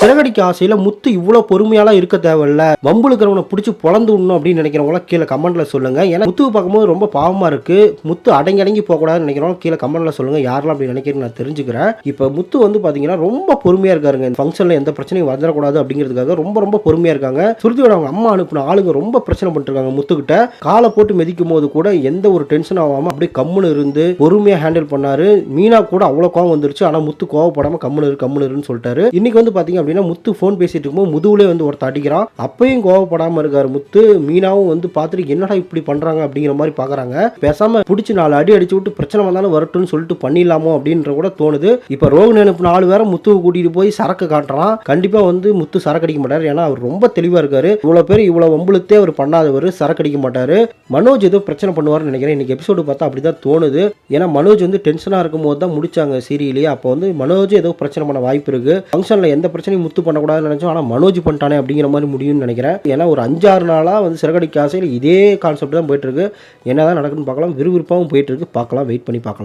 சிறகடிக்க ஆசையில முத்து இவ்வளவு பொறுமையாலாம் இருக்க தேவையில்ல. வம்புழுக்கிறவனை பிடிச்சி பொழந்து விடணும் அப்படின்னு நினைக்கிறவங்களாம் கீழே கமெண்ட்ல சொல்லுங்க. ஏன்னா முத்துவை பார்க்கும்போது ரொம்ப பாவமா இருக்கு. முத்து அடங்கி அடங்கி போக நினைக்கிறவங்க கீழே கமெண்ட்ல சொல்லுங்க. யாரெல்லாம் அப்படி நினைக்கிறேன்னு நான் தெரிஞ்சுக்கிறேன். இப்போ முத்து வந்து பாத்தீங்கன்னா ரொம்ப பொறுமையா இருக்காருங்க. இந்த ஃபங்க்ஷன்ல எந்த பிரச்சனையும் வந்துடக்கூடாது அப்படிங்கிறதுக்காக ரொம்ப ரொம்ப பொறுமையா இருக்காங்க. சுருதியோட அவங்க அம்மா அனுப்பின ஆளுங்க ரொம்ப பிரச்சனை பண்ணிட்டு இருக்காங்க முத்துக்கிட்ட. காலை போட்டு மிதிக்கும் போது கூட எந்த ஒரு டென்ஷன் ஆகாம அப்படியே கம்முன்னு இருந்து பொறுமையா ஹேண்டில் பண்ணாரு. மீனா கூட அவ்வளோ கோவம் வந்துருச்சு. ஆனா முத்து கோவப்படாம கம்முனு இரு கம்முனு இருன்னு சொல்லிட்டாரு. இன்னைக்கு வந்து பாத்தீங்க அப்படின்னா முத்து ஃபோன் பேசிட்டு இருக்கும்போது முதுகுலே வந்து ஒருத்தர் அடிக்கிறான். அப்பயும் கோவப்படாமல் இருக்காரு முத்து. மீனாவும் வந்து பார்த்துட்டு என்னடா இப்படி பண்றாங்க? அப்படிங்கிற மாதிரி பாக்குறாங்க பேசாம பிடிச்சி நாலு அடி அடிச்சு விட்டு பிரச்சனை வந்தாலும் வரட்டும்னு சொல்லிட்டு பண்ணிடலாமோ? அப்படின்ற கூட தோணுது. இப்ப ரோகன் அனுப்பின ஆள் வேற முத்துவை கூட்டிட்டு போய் சரக்கு காட்டுறான். கண்டிப்பா வந்து முத்து சரக்கு அடிக்க மாட்டார். ஏன்னா அவர் ரொம்ப தெளிவாக இருக்கார். இவ்வளோ பேர் இவ்வளவு வம்புழுத்தே அவர் பண்ணாதவர் சரக்கு அடிக்க மாட்டார். மனோஜ் ஏதோ பிரச்சனை பண்ணுவார்னு நினைக்கிறேன். இன்னைக்கு எபிசோடு பார்த்தா அப்படி தான் தோணுது. ஏன்னா மனோஜ் வந்து டென்ஷனாக இருக்கும் போது தான் முடிச்சாங்க சீரியலையே. அப்போ வந்து மனோஜ் ஏதோ பிரச்சனை பண்ண வாய்ப்பு இருக்கு. ஃபங்க்ஷனில் எந்த பிரச்சனையும் முத்து பண்ணக்கூடாதுன்னு நினைச்சோம். ஆனால் மனோஜ் பண்ணிட்டானே அப்படிங்கிற மாதிரி முடியும்னு நினைக்கிறேன். ஏன்னா ஒரு அஞ்சாறு நாளாக வந்து சிறகடிக்க ஆசையில் இதே கான்செப்ட் தான் போயிட்டுருக்கு என்ன தான் நடக்குன்னு பார்க்கலாம். விறுவிறுப்பாகவும் போயிட்டு இருக்கு. பார்க்கலாம். வெயிட் பண்ணி பார்க்கலாம்.